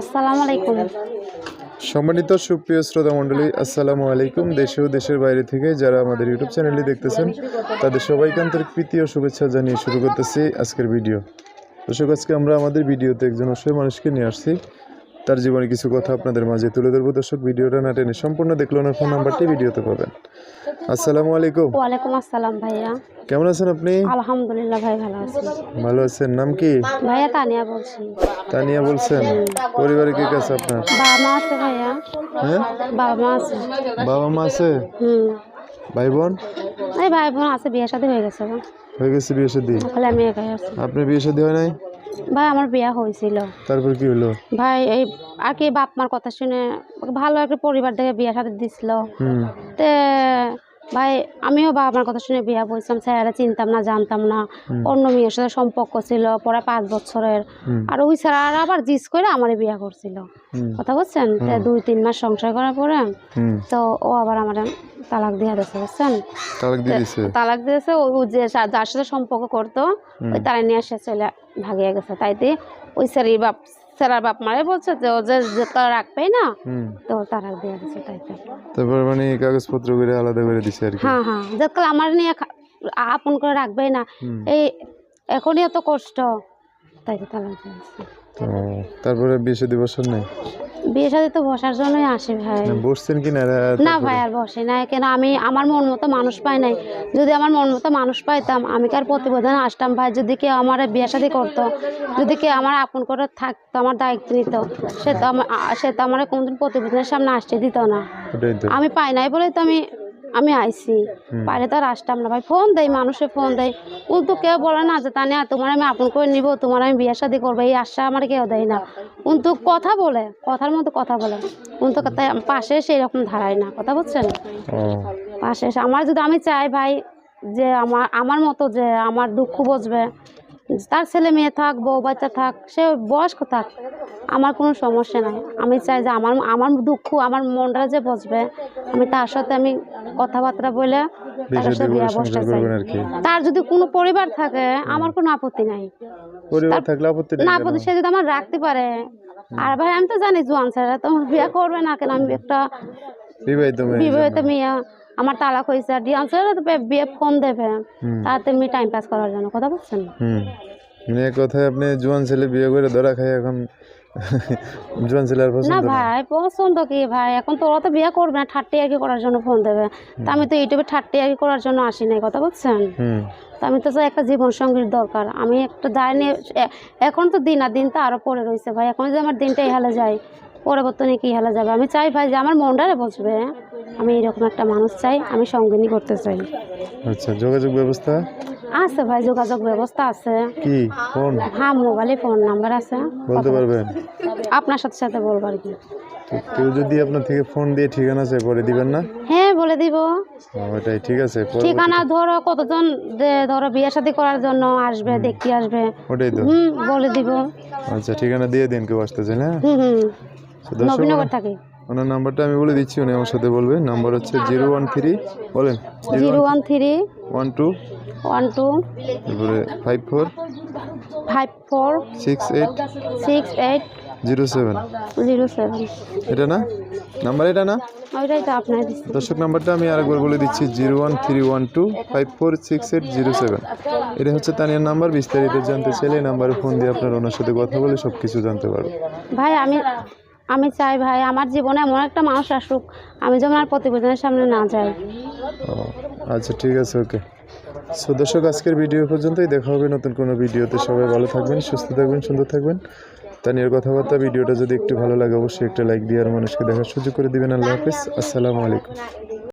আসসালামু আলাইকুম। সম্মানিত সুপ্রিয় শ্রোতা মণ্ডলী, আসসালামু আলাইকুম। দেশে ও দেশের বাইরে থেকে যারা আমাদের ইউটিউব চ্যানেলটি দেখতেছেন, তাদের সবাইকে আন্তরিক প্রীতি ও শুভেচ্ছা জানিয়ে শুরু করতেছি আজকের ভিডিও দর্শক, আজকে আমরা আমাদের ভিডিওতে একজন অসহায় মানুষকে নিয়ে আসছি। তার জীবনে কিছু কথা আপনাদের মাঝে তুলে ধরবো। দর্শক, ভিডিওটা না টেনে সম্পূর্ণ দেখল ফোন নাম্বারটি ভিডিওতে পাবেন। আসসালামু আলাইকুম। ওয়ালাইকুম আসসালাম ভাইয়া। কেমন আছেন আপনি? আলহামদুলিল্লাহ ভাই ভালো আছি। ভালো আছেন? নাম কি? ভাইয়া তানিয়া বলছি। তানিয়া বলছেন? পরিবারে কে কাছে আপনার? বাবা মা আছে ভাইয়া। হ্যাঁ? বাবা মা আছে। বাবা মা আছে? হুম। ভাই বোন এই ভাই বোন আছে বিয়ে শাদী হয়ে গেছে হয়ে গেছে বিয়ে শাদী? খালি আমি একাই আছি। আপনার বিয়ে শাদী হয় নাই? ভাই আমার বিয়ে হয়েছিল। তারপর কি হলো? ভাই এই আর কি বাপ মার কথা শুনে ভালো একটা পরিবার থেকে বিয়ে শাদী দিছিল। তে ভাই আমিও বাবা মার কথা শুনে বিয়ে বলছিলাম স্যারা চিনতাম না জানতাম না। অন্য মেয়ের সাথে সম্পর্ক ছিল পরে পাঁচ বছরের। আর ওই স্যার আর আবার জিস করে আমারে বিয়ে করছিল। কথা বলছেন দুই তিন মাস সংসার করার পরে তো ও আবার আমার তালাক দিয়ে দিয়েছে বুঝছেন? তালাক দিয়ে তালাক দিয়েছে ও যে যার সাথে সম্পর্ক করতো ওই তারা নিয়ে এসে চলে ভাগিয়ে গেছে। তাইতে ওই স্যারের বাপ স্যারার বাপ মারে বলছে যে ও যে জুতা রাখবে না তো তারা দিয়ে তাই তো তারপর মানে কাগজপত্র করে আলাদা করে দিছে আর কি। হ্যাঁ হ্যাঁ। যতকাল আমার নিয়ে আপন করে রাখবে না। এই এখনই এত কষ্ট। তাই তো তারা তারপরে বিশ দিবসের নেই? বিয়ে সাথে তো বসার জন্যই আসি ভাই। বসছেন কি না? না ভাই আর বসে নাই। কেন আমি আমার মন মতো মানুষ পাই নাই। যদি আমার মন মতো মানুষ পাইতাম আমি কার প্রতিবেদন আসতাম ভাই? যদি কেউ আমার বিয়ে শাদী করতো যদি কেউ আমার আপন করে থাকতো আমার দায়িত্ব নিত সে তো আমার সে তো আমার কোনদিন প্রতিবেদনের সামনে আসতে দিত না। আমি পাই নাই বলে তো আমি আমি আইছি। বাইরে তো আর আসতাম না। ভাই ফোন দেয় মানুষে ফোন দেয়। কিন্তু কেউ বলে না যে তা তানিয়া তোমার আমি আপন করে নিব তোমার আমি বিয়ে শাদী করব। এই আশা আমার কেউ দেয় না। কিন্তু কথা বলে কথার মতো কথা বলে। কিন্তু কথা পাশে সেই রকম ধারায় না। কথা বুঝছেন? ও। পাশে এসে। আমার যদি আমি চাই ভাই যে আমার আমার মতো যে আমার দুঃখ বুঝবে তার ছেলে মেয়ে থাক বউ বাচ্চা থাক সে বয়স্ক থাক আমার কোনো সমস্যা নাই। আমি চাই যে আমার আমার দুঃখ আমার মনটা যে বসবে আমি তার সাথে আমি কথাবার্তা বলে তার যদি কোনো পরিবার থাকে আমার কোনো আপত্তি নাই। পরিবার থাকলে আপত্তি না আপত্তি সে যদি আমার রাখতে পারে। আর ভাই আমি তো জানি জোয়ান ছেলেরা তো আমার বিয়ে করবে না কেন? আমি একটা বিবাহিত মেয়ে বিবাহিত মেয়ে। আমার তালাক হয়েছে। আর ডিয়ান বিয়ে ফোন দেবে। তার তেমনি টাইম পাস করার জন্য কথা বলছেন? হুম। মানে কথায় আপনি জোয়ান ছেলে বিয়ে করে ধরা খাই এখন। জোয়ান ছেলে আর পছন্দ না ভাই পছন্দ কি ভাই? এখন তোরা তো বিয়ে করবে না ঠাট্টি আর কি করার জন্য ফোন দেবে। তা আমি তো ইউটিউবে ঠাট্টি আর কি করার জন্য আসি নাই কথা বলছেন? হুম। তো আমি তো চাই একটা জীবন সঙ্গীর দরকার। আমি একটা যাই নিয়ে এখন তো দিন আর দিন তো আরও পরে রয়েছে ভাই। এখন যদি আমার দিনটাই হেলে যায় পরবর্তী কি হেলে যাবে? আমি চাই ভাই যে আমার মনটারে বসবে আমি এরকম একটা মানুষ চাই আমি সঙ্গিনী করতে চাই। আচ্ছা যোগাযোগ ব্যবস্থা? আছে ভাই যোগাযোগ ব্যবস্থা আছে। কি? ফোন? হ্যাঁ মোবাইলে ফোন নাম্বার আছে। বলতে পারবেন? আপনার সাথে সাথে বলব আর কি। কেউ যদি আপনার থেকে ফোন দিয়ে ঠিকানা চাই পরে দিবেন না? হ্যাঁ বলে দিব। ওটাই ঠিক আছে ঠিকানা ধরো কতজন ধরো বিয়ে শাদী করার জন্য আসবে দেখতে আসবে। ওটাই তো। হুম বলে দিব। আচ্ছা ঠিকানা দিয়ে দিন কেউ আসতেছে না? হুম হুম। নবীনগর থাকি। ওনার নাম্বারটা আমি বলে দিচ্ছি উনি আমার সাথে বলবে। নাম্বার হচ্ছে জিরো ওয়ান থ্রি বলেন। Zero one three one two. One two. তারপরে five four. Five four. Six eight. Six eight. Zero seven. Zero seven. এটা না? নাম্বার এটা না? ওইটাই তো আপনার দর্শক নাম্বারটা আমি আরেকবার বলে দিচ্ছি zero one three one two five four six eight zero seven. এটা হচ্ছে তানিয়ার নাম্বার বিস্তারিত জানতে চাইলে নাম্বারে ফোন দিয়ে আপনার ওনার সাথে কথা বলে সব কিছু জানতে পারব ভাই আমি আমি চাই ভাই, আমার জীবনে এমন একটা মানুষ আসুক, আমি যেমন আর প্রতিবেদনের সামনে না যাই। আচ্ছা ঠিক আছে, ওকে। সো দর্শক, আজকের ভিডিও পর্যন্তই। দেখা হবে নতুন কোনো ভিডিওতে। সবাই ভালো থাকবেন, সুস্থ থাকবেন, সুন্দর থাকবেন। তা নিয়ে কথাবার্তা, ভিডিওটা যদি একটু ভালো লাগে, অবশ্যই একটা লাইক দিয়ে আর মানুষকে দেখার সুযোগ করে দিবেন। আল্লাহ হাফিজ। আসসালামু আলাইকুম।